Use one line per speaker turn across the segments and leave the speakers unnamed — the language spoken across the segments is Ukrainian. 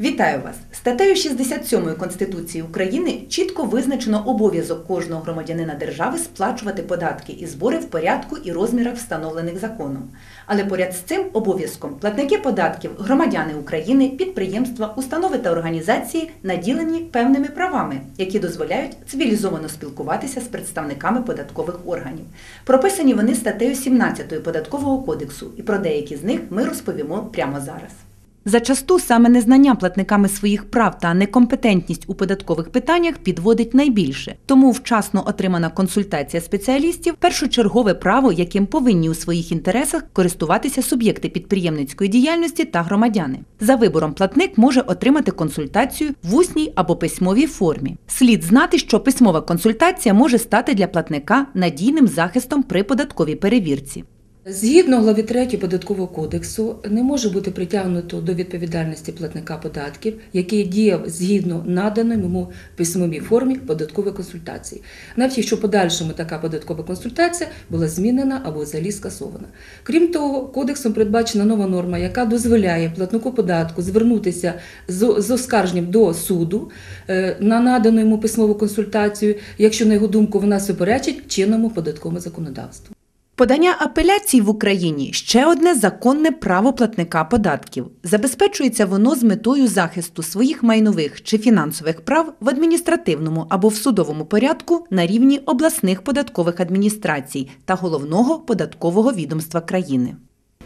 Вітаю вас! Статтею 67 Конституції України чітко визначено обов'язок кожного громадянина держави сплачувати податки і збори в порядку і розмірах, встановлених законом. Але поряд з цим обов'язком платники податків, громадяни України, підприємства, установи та організації наділені певними правами, які дозволяють цивілізовано спілкуватися з представниками податкових органів. Прописані вони статтею 17 Податкового кодексу, і про деякі з них ми розповімо прямо зараз. Зачасту саме незнання платниками своїх прав та некомпетентність у податкових питаннях підводить найбільше. Тому вчасно отримана консультація спеціалістів першочергове право, яким повинні у своїх інтересах користуватися суб'єкти підприємницької діяльності та громадяни. За вибором платник може отримати консультацію в усній або письмовій формі. Слід знати, що письмова консультація може стати для платника надійним захистом при податковій перевірці.
Згідно глави 3 податкового кодексу, не може бути притягнуто до відповідальності платника податків, який діяв згідно наданої йому письмовій формі податкової консультації, навіть якщо в подальшому така податкова консультація була змінена або взагалі скасована. Крім того, кодексом передбачена нова норма, яка дозволяє платнику податку звернутися з з оскарженням до суду е, на надану йому письмову консультацію, якщо на його думку вона суперечить чинному податковому законодавству.
Подання апеляцій в Україні ще одне законне право платника податків. Забезпечується воно з метою захисту своїх майнових чи фінансових прав в адміністративному або в судовому порядку на рівні обласних податкових адміністрацій та головного податкового відомства країни.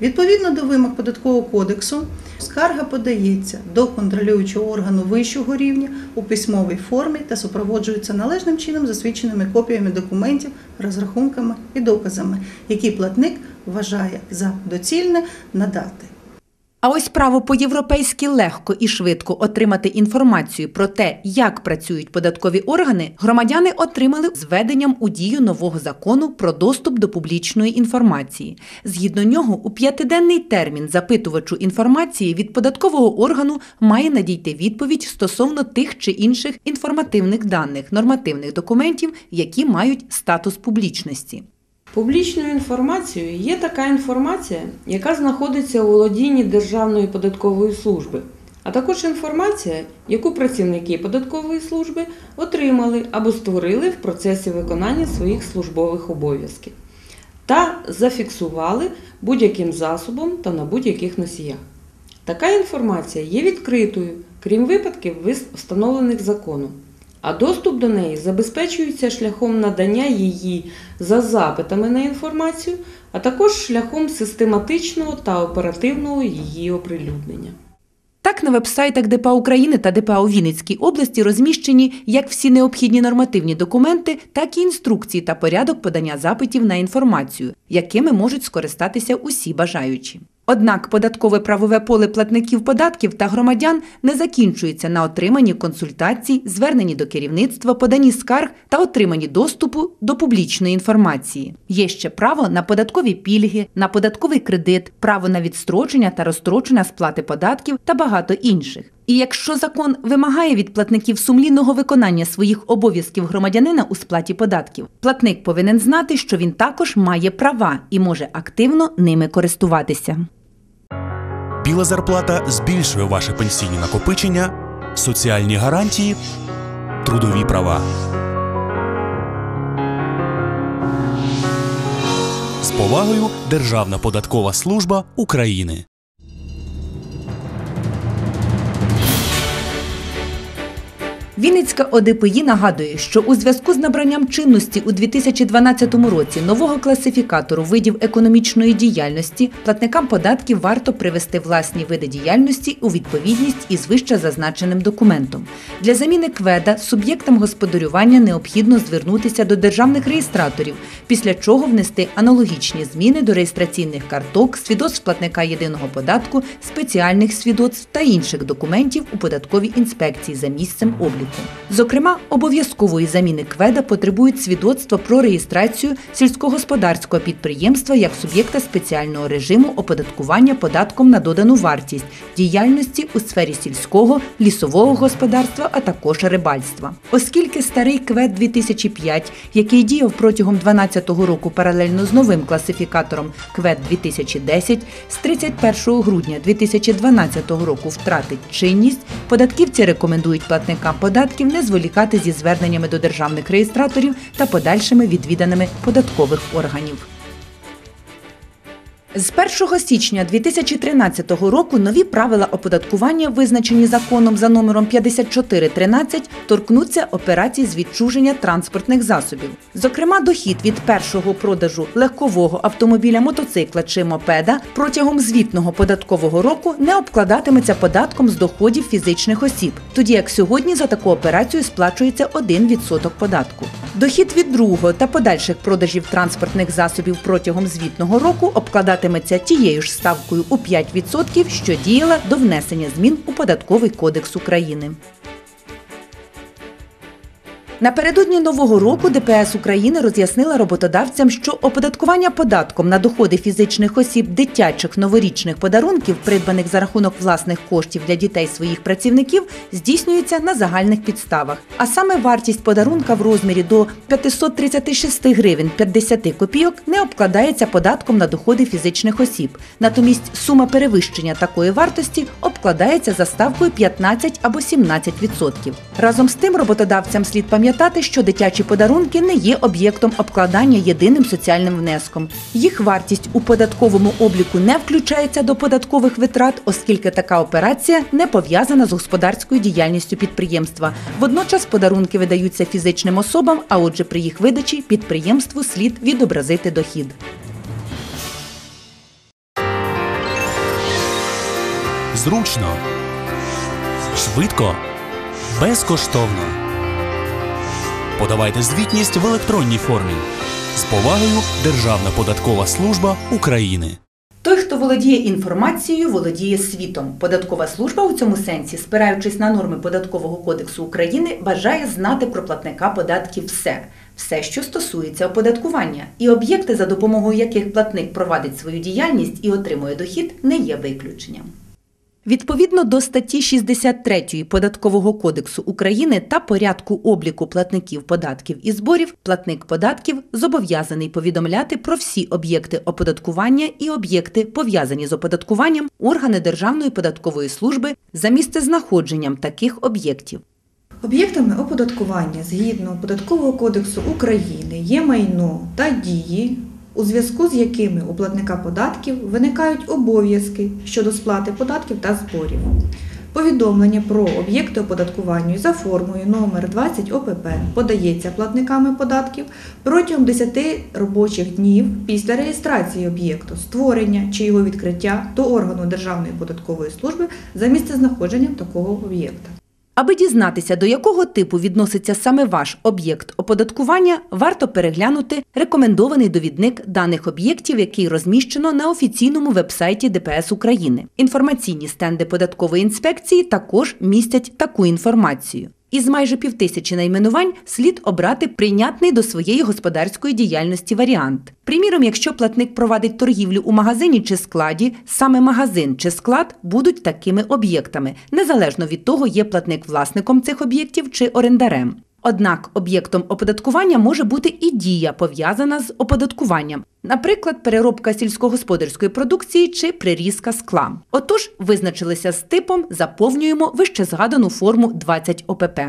Відповідно до вимог податкового кодексу, скарга подається до контролюючого органу вищого рівня у письмовій формі та супроводжується належним чином засвідченими копіями документів, розрахунками і доказами, які платник вважає за доцільне надати.
А ось право по-європейськи легко і швидко отримати інформацію про те, як працюють податкові органи, громадяни отримали з введенням у дію нового закону про доступ до публічної інформації. Згідно нього, у п'ятиденний термін запитувачу інформації від податкового органу має надійти відповідь стосовно тих чи інших інформативних даних, нормативних документів, які мають статус публічності.
Публічною інформацією є така інформація, яка знаходиться у володінні Державної податкової служби, а також інформація, яку працівники податкової служби отримали або створили в процесі виконання своїх службових обов'язків та зафіксували будь-яким засобом та на будь-яких носіях. Така інформація є відкритою, крім випадків, встановлених законом а доступ до неї забезпечується шляхом надання її за запитами на інформацію, а також шляхом систематичного та оперативного її оприлюднення.
Так, на вебсайтах ДПА України та ДПА у Вінницькій області розміщені як всі необхідні нормативні документи, так і інструкції та порядок подання запитів на інформацію, якими можуть скористатися усі бажаючі. Однак податкове правове поле платників податків та громадян не закінчується на отриманні консультацій, зверненні до керівництва, поданні скарг та отриманні доступу до публічної інформації. Є ще право на податкові пільги, на податковий кредит, право на відстрочення та розстрочення сплати податків та багато інших. І якщо закон вимагає від платників сумлінного виконання своїх обов'язків громадянина у сплаті податків, платник повинен знати, що він також має права і може активно ними користуватися.
Біла зарплата збільшує ваше пенсійні накопичення, соціальні гарантії, трудові права. З повагою Державна податкова служба України.
Вінницька ОДПІ нагадує, що у зв'язку з набранням чинності у 2012 році нового класифікатору видів економічної діяльності платникам податків варто привести власні види діяльності у відповідність із вище зазначеним документом. Для заміни кведа суб'єктам господарювання необхідно звернутися до державних реєстраторів, після чого внести аналогічні зміни до реєстраційних карток, свідоцтв платника єдиного податку, спеціальних свідоцтв та інших документів у податковій інспекції за місцем обліку. Податку. Зокрема, обов'язкової заміни кведа потребують свідоцтва про реєстрацію сільськогосподарського підприємства як суб'єкта спеціального режиму оподаткування податком на додану вартість діяльності у сфері сільського, лісового господарства, а також рибальства. Оскільки старий квед 2005, який діяв протягом 2012 року паралельно з новим класифікатором квед 2010, з 31 грудня 2012 року втратить чинність, податківці рекомендують платникам податків не зволікати зі зверненнями до державних реєстраторів та подальшими відвіданими податкових органів. З 1 січня 2013 року нові правила оподаткування, визначені законом за номером 5413, торкнуться операцій з відчуження транспортних засобів. Зокрема, дохід від першого продажу легкового автомобіля, мотоцикла чи мопеда протягом звітного податкового року не обкладатиметься податком з доходів фізичних осіб, тоді як сьогодні за таку операцію сплачується 1% податку. Дохід від другого та подальших продажів транспортних засобів протягом звітного року обкладатиметься тією ж ставкою у 5%, що діяла до внесення змін у Податковий кодекс України. Напередодні нового року ДПС України роз'яснила роботодавцям, що оподаткування податком на доходи фізичних осіб дитячих новорічних подарунків, придбаних за рахунок власних коштів для дітей своїх працівників, здійснюється на загальних підставах. А саме вартість подарунка в розмірі до 536 гривень 50 копійок не обкладається податком на доходи фізичних осіб. Натомість сума перевищення такої вартості обкладається за ставкою 15 або 17%. Разом з тим роботодавцям слід пам'ятати, що дитячі подарунки не є об'єктом обкладання єдиним соціальним внеском. Їх вартість у податковому обліку не включається до податкових витрат, оскільки така операція не пов'язана з господарською діяльністю підприємства. Водночас подарунки видаються фізичним особам, а отже, при їх видачі підприємству слід відобразити дохід.
Зручно, швидко, безкоштовно. Подавайте звітність в електронній формі. З повагою Державна податкова служба України.
Той, хто володіє інформацією, володіє світом. Податкова служба у цьому сенсі, спираючись на норми податкового кодексу України, бажає знати про платника податків все. Все, що стосується оподаткування, і об'єкти, за допомогою яких платник провадить свою діяльність і отримує дохід, не є виключенням. Відповідно до статті 63 Податкового кодексу України та порядку обліку платників податків і зборів, платник податків зобов'язаний повідомляти про всі об'єкти оподаткування і об'єкти, пов'язані з оподаткуванням, органи Державної податкової служби за місцезнаходженням таких об'єктів.
Об'єктами оподаткування згідно Податкового кодексу України є майно та дії, у зв'язку з якими у платника податків виникають обов'язки щодо сплати податків та зборів. Повідомлення про об'єкти оподаткування за формою номер 20 ОПП подається платниками податків протягом 10 робочих днів після реєстрації об'єкту, створення чи його відкриття до органу Державної податкової служби за місцезнаходженням такого об'єкта.
Аби дізнатися, до якого типу відноситься саме ваш об'єкт оподаткування, варто переглянути рекомендований довідник даних об'єктів, який розміщено на офіційному вебсайті ДПС України. Інформаційні стенди податкової інспекції також містять таку інформацію. Із майже півтисячі найменувань слід обрати прийнятний до своєї господарської діяльності варіант. Приміром, якщо платник провадить торгівлю у магазині чи складі, саме магазин чи склад будуть такими об'єктами, незалежно від того, є платник власником цих об'єктів чи орендарем. Однак об'єктом оподаткування може бути і дія, пов'язана з оподаткуванням, наприклад, переробка сільськогосподарської продукції чи прирізка скла. Отож, визначилися з типом, заповнюємо вище згадану форму 20 ОПП.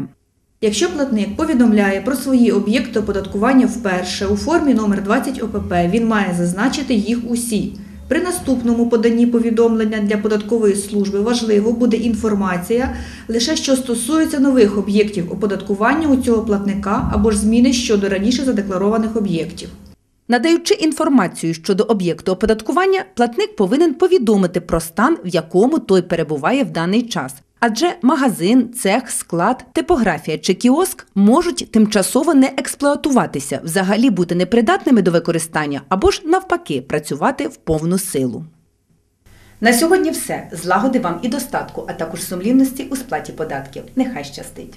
Якщо платник повідомляє про свої об'єкти оподаткування вперше у формі номер 20 ОПП, він має зазначити їх усі. При наступному поданні повідомлення для податкової служби важливо буде інформація лише що стосується нових об'єктів оподаткування у цього платника або ж зміни щодо раніше задекларованих об'єктів.
Надаючи інформацію щодо об'єкту оподаткування, платник повинен повідомити про стан, в якому той перебуває в даний час. Адже магазин, цех, склад, типографія чи кіоск можуть тимчасово не експлуатуватися, взагалі бути непридатними до використання або ж навпаки працювати в повну силу. На сьогодні все. Злагоди вам і достатку, а також сумлінності у сплаті податків. Нехай щастить!